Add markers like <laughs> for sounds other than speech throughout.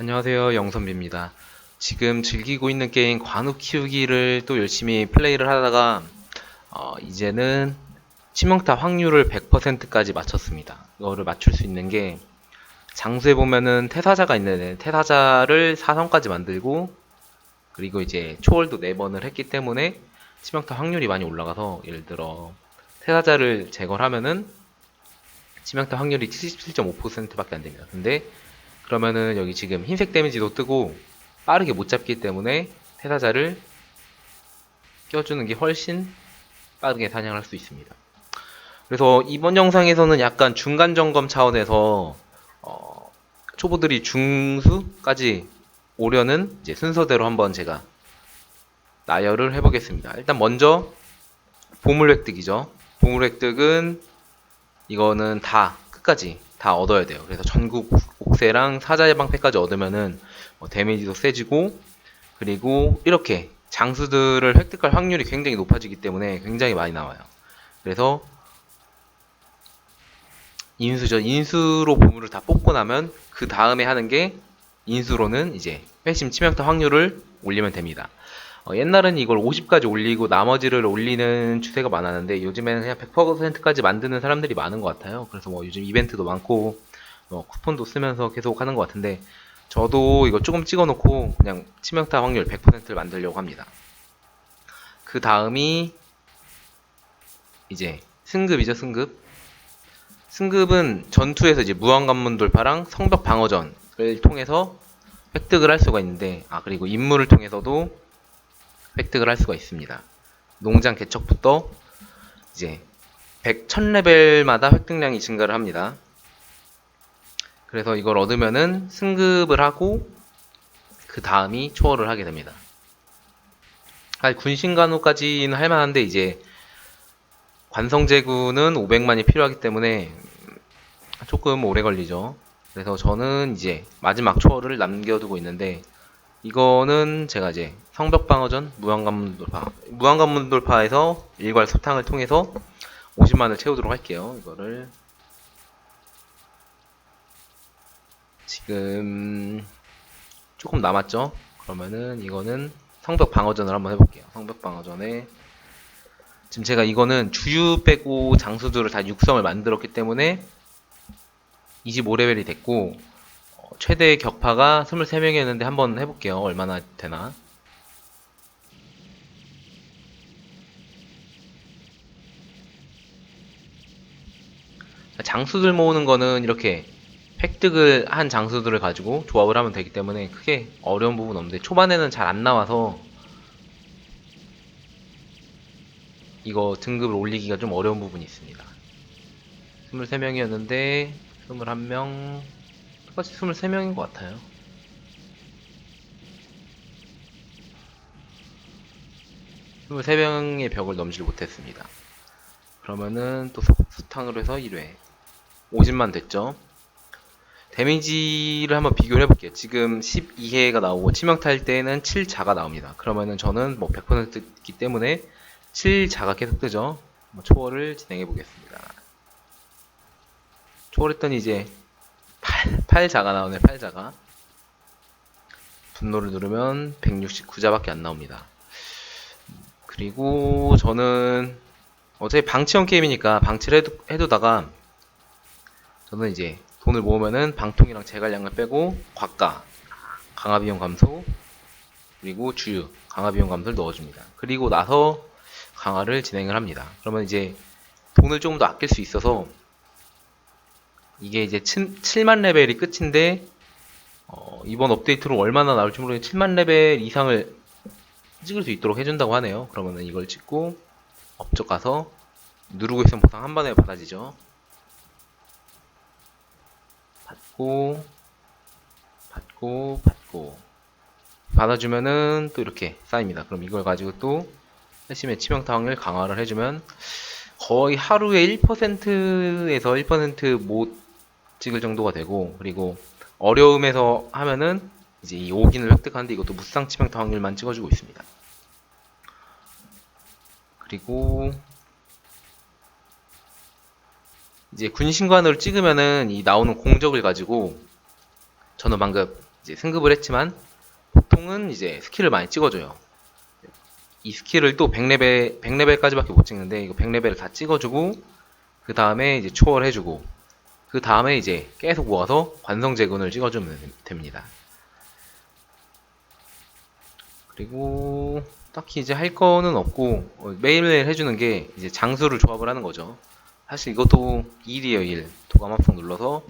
안녕하세요. 영선비입니다. 지금 즐기고 있는 게임 관우 키우기를 또 열심히 플레이를 하다가 어, 이제는 치명타 확률을 100%까지 맞췄습니다. 이거를 맞출 수 있는 게 장수에 보면은 태사자가 있는데 태사자를 4성까지 만들고 그리고 이제 초월도 4번을 했기 때문에 치명타 확률이 많이 올라가서 예를 들어 태사자를 제거를 하면은 치명타 확률이 77.5%밖에 안 됩니다. 근데 그러면은 여기 지금 흰색 데미지도 뜨고 빠르게 못 잡기 때문에 태사자를 껴주는 게 훨씬 빠르게 사냥할 수 있습니다. 그래서 이번 영상에서는 약간 중간 점검 차원에서 어, 초보들이 중수까지 오려는 이제 순서대로 한번 제가 나열을 해보겠습니다. 일단 먼저 보물 획득이죠. 보물 획득은 이거는 다 끝까지 다 얻어야 돼요. 그래서 전국 옥새랑 사자 예방패까지 얻으면은 뭐 데미지도 세지고 그리고 이렇게 장수들을 획득할 확률이 굉장히 높아지기 때문에 굉장히 많이 나와요. 그래서 인수죠. 인수로 보물을 다 뽑고 나면 그 다음에 하는 게 인수로는 이제 회심 치명타 확률을 올리면 됩니다. 어, 옛날은 이걸 50까지 올리고 나머지를 올리는 추세가 많았는데 요즘에는 그냥 100%까지 만드는 사람들이 많은 것 같아요. 그래서 뭐 요즘 이벤트도 많고 뭐 쿠폰도 쓰면서 계속 하는 것 같은데 저도 이거 조금 찍어놓고 그냥 치명타 확률 100%를 만들려고 합니다. 그 다음이 이제 승급이죠 승급. 승급은 전투에서 이제 무한관문 돌파랑 성벽 방어전을 통해서 획득을 할 수가 있는데 아 그리고 임무를 통해서도 획득을 할 수가 있습니다. 농장 개척부터 이제 100, 1000레벨마다 획득량이 증가를 합니다. 그래서 이걸 얻으면은 승급을 하고 그 다음이 초월을 하게 됩니다. 아, 군신 간호까지는 할만한데 이제 관성제구는 500만이 필요하기 때문에 조금 오래 걸리죠. 그래서 저는 이제 마지막 초월을 남겨두고 있는데 이거는 제가 이제 성벽 방어전 무한관문 돌파 무한관문 돌파에서 일괄 소탕을 통해서 50만을 채우도록 할게요. 이거를 지금 조금 남았죠? 그러면은 이거는 성벽 방어전을 한번 해볼게요. 성벽 방어전에 지금 제가 이거는 주유 빼고 장수들을 다 육성을 만들었기 때문에 25레벨이 됐고 어, 최대 격파가 23명이었는데 한번 해볼게요. 얼마나 되나. 장수들 모으는 거는 이렇게 획득을 한 장수들을 가지고 조합을 하면 되기 때문에 크게 어려운 부분 없는데 초반에는 잘 안 나와서 이거 등급을 올리기가 좀 어려운 부분이 있습니다. 23명이었는데 21명 똑같이 23명인 것 같아요. 스물세 명의 벽을 넘질 못했습니다. 그러면은 또 수탕으로 해서 1회 50만 됐죠. 데미지를 한번 비교를 해볼게요. 지금 12회가 나오고 치명타 할 때는 7자가 나옵니다. 그러면은 저는 뭐 100%기 때문에 7자가 계속 뜨죠. 뭐 초월을 진행해 보겠습니다. 초월했더니 이제 8, 8자가 나오네, 8자가. 분노를 누르면 169자밖에 안 나옵니다. 그리고 저는 어차피 방치형 게임이니까 방치를 해두, 해두다가 저는 이제 돈을 모으면은 방통이랑 제갈량을 빼고 과가 강화비용 감소 그리고 주유 강화비용 감소를 넣어줍니다. 그리고 나서 강화를 진행을 합니다. 그러면 이제 돈을 조금 더 아낄 수 있어서 이게 이제 7, 만 레벨이 끝인데 어, 이번 업데이트로 얼마나 나올지 모르겠는데 7만 레벨 이상을 찍을 수 있도록 해준다고 하네요. 그러면은 이걸 찍고 업적 가서 누르고 있으면 보상 한 번에 받아지죠. 받고 받고 받고 받아주면은 또 이렇게 쌓입니다. 그럼 이걸 가지고 또 핵심의 치명타 확률 강화를 해주면 거의 하루에 1%에서 1%못 찍을 정도가 되고 그리고 어려움에서 하면은 이제 이 5긴을 획득하는데 이것도 무쌍 치명타 확률만 찍어주고 있습니다. 그리고 이제 군신관으로 찍으면은 이 나오는 공적을 가지고 저는 방금 이제 승급을 했지만 보통은 이제 스킬을 많이 찍어줘요. 이 스킬을 또 100레벨 100레벨까지밖에 못 찍는데 이거 100레벨을 다 찍어주고 그 다음에 이제 초월해주고 그 다음에 이제 계속 모아서 관성제군을 찍어주면 됩니다. 그리고 딱히 이제 할 거는 없고 어, 매일매일 해주는 게 이제 장수를 조합을 하는 거죠. 사실 이것도 일이에요 일. 도감 합성 눌러서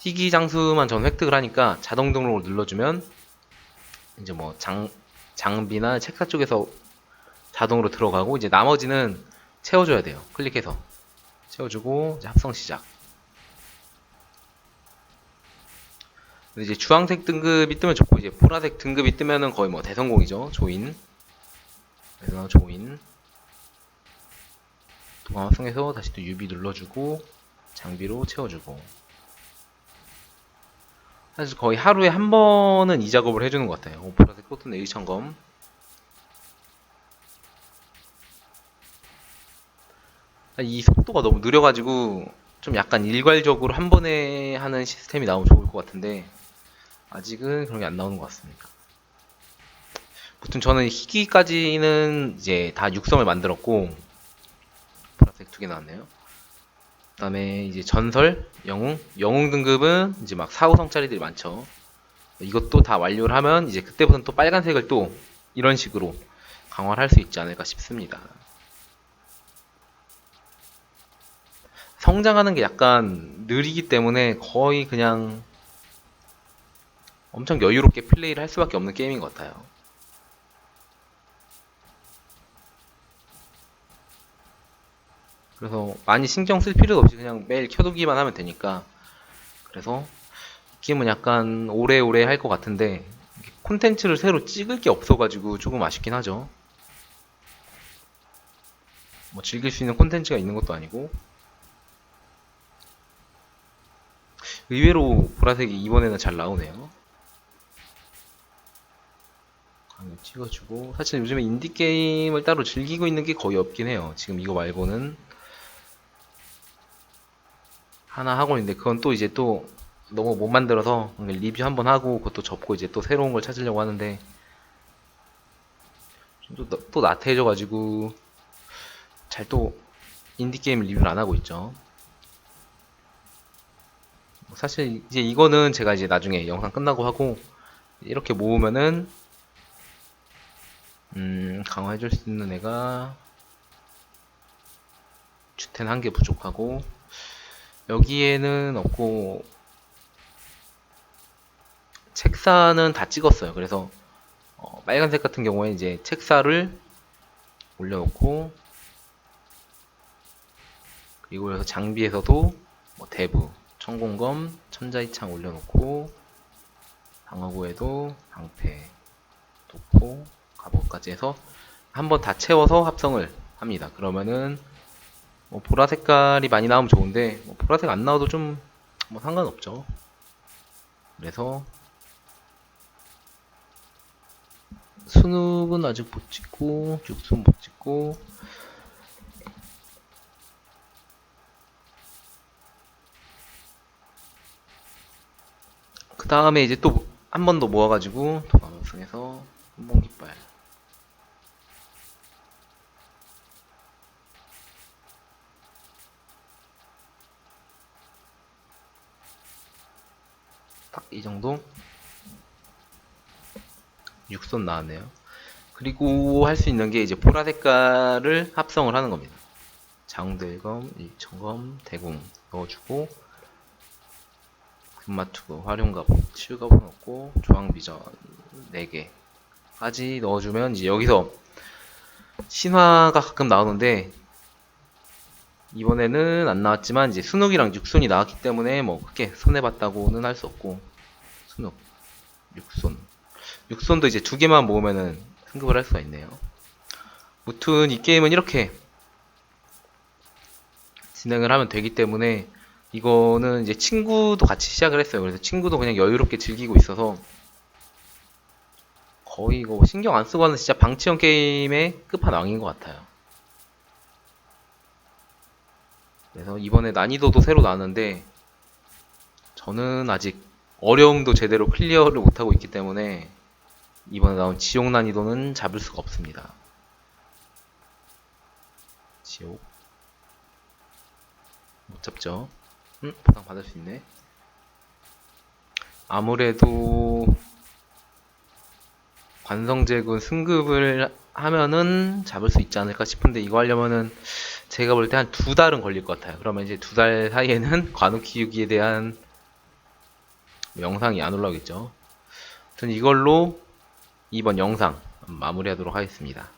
희귀 장수만 전 획득을 하니까 자동 등록을 눌러주면 이제 뭐 장 장비나 책사 쪽에서 자동으로 들어가고 이제 나머지는 채워줘야 돼요. 클릭해서 채워주고 이제 합성 시작. 이제 주황색 등급이 뜨면 좋고 이제 보라색 등급이 뜨면은 거의 뭐 대성공이죠. 조인. 그래서 조인. 도감 합성해서 다시 또 유비 눌러주고 장비로 채워주고. 사실 거의 하루에 한 번은 이 작업을 해주는 것 같아요. 오, 보라색 코튼 에이천검. 이 속도가 너무 느려가지고 좀 약간 일괄적으로 한 번에 하는 시스템이 나오면 좋을 것 같은데 아직은 그런 게 안 나오는 것 같습니다. 무튼 저는 희귀까지는 이제 다 육성을 만들었고 두 개 나왔네요. 그 다음에 이제 전설, 영웅, 영웅 등급은 이제 막 4, 5성짜리들이 많죠. 이것도 다 완료를 하면 이제 그때부터는 또 빨간색을 또 이런 식으로 강화를 할 수 있지 않을까 싶습니다. 성장하는 게 약간 느리기 때문에 거의 그냥 엄청 여유롭게 플레이를 할 수밖에 없는 게임인 것 같아요. 그래서 많이 신경 쓸 필요도 없이 그냥 매일 켜두기만 하면 되니까 그래서 이 게임은 약간 오래오래 할 것 같은데 콘텐츠를 새로 찍을 게 없어가지고 조금 아쉽긴 하죠. 뭐 즐길 수 있는 콘텐츠가 있는 것도 아니고 의외로 보라색이 이번에는 잘 나오네요. 찍어주고 사실 요즘에 인디 게임을 따로 즐기고 있는 게 거의 없긴 해요. 지금 이거 말고는 하나 하고 있는데 그건 또 이제 또 너무 못 만들어서 리뷰 한번 하고 그것도 접고 이제 또 새로운 걸 찾으려고 하는데 또, 또 나태해져가지고 잘 또 인디 게임 리뷰를 안 하고 있죠. 사실 이제 이거는 제가 이제 나중에 영상 끝나고 하고 이렇게 모으면은 음 강화해줄 수 있는 애가 주텐 한 개 부족하고 여기에는 없고 책사는 다 찍었어요. 그래서 어, 빨간색 같은 경우에 이제 책사를 올려놓고 그리고 그래서 장비에서도 뭐 대부 천공검, 천자이창 올려놓고 방어구에도 방패, 도포, 갑옷까지 해서 한번 다 채워서 합성을 합니다. 그러면은 뭐 보라 색깔이 많이 나오면 좋은데 뭐 보라색 안 나와도 좀 뭐 상관없죠. 그래서 순욱은 아직 못 찍고 육순 못 찍고 그 다음에 이제 또 한 번 더 모아가지고 도감성에서 한번 깃발 딱 이 정도 육선 나왔네요. 그리고 할 수 있는 게 이제 보라 색깔을 합성을 하는 겁니다. 장대검, 일천검, 대궁 넣어주고 금마투구, 활용갑옷, 치유갑옷 넣고 조항비전 4개까지 넣어주면 이제 여기서 신화가 가끔 나오는데 이번에는 안 나왔지만 이제 순욱이랑 육손이 나왔기 때문에 뭐 크게 손해봤다고는 할 수 없고 육손 육손도 이제 두 개만 모으면은 승급을 할 수가 있네요. 무튼 이 게임은 이렇게 진행을 하면 되기 때문에 이거는 이제 친구도 같이 시작을 했어요. 그래서 친구도 그냥 여유롭게 즐기고 있어서 거의 이거 신경 안 쓰고 하는 진짜 방치형 게임의 끝판왕인 것 같아요. 그래서 이번에 난이도도 새로 나왔는데 저는 아직 어려움도 제대로 클리어를 못하고 있기 때문에 이번에 나온 지옥 난이도는 잡을 수가 없습니다. 지옥 못 잡죠? 음, 보상 받을 수 있네. 아무래도 관성제군 승급을 하면은 잡을 수 있지 않을까 싶은데 이거 하려면은 제가 볼 때 한 두 달은 걸릴 것 같아요. 그러면 이제 두 달 사이에는 <laughs> 관우 키우기에 대한 영상이 안 올라오겠죠. 아무튼 이걸로 이번 영상 마무리하도록 하겠습니다.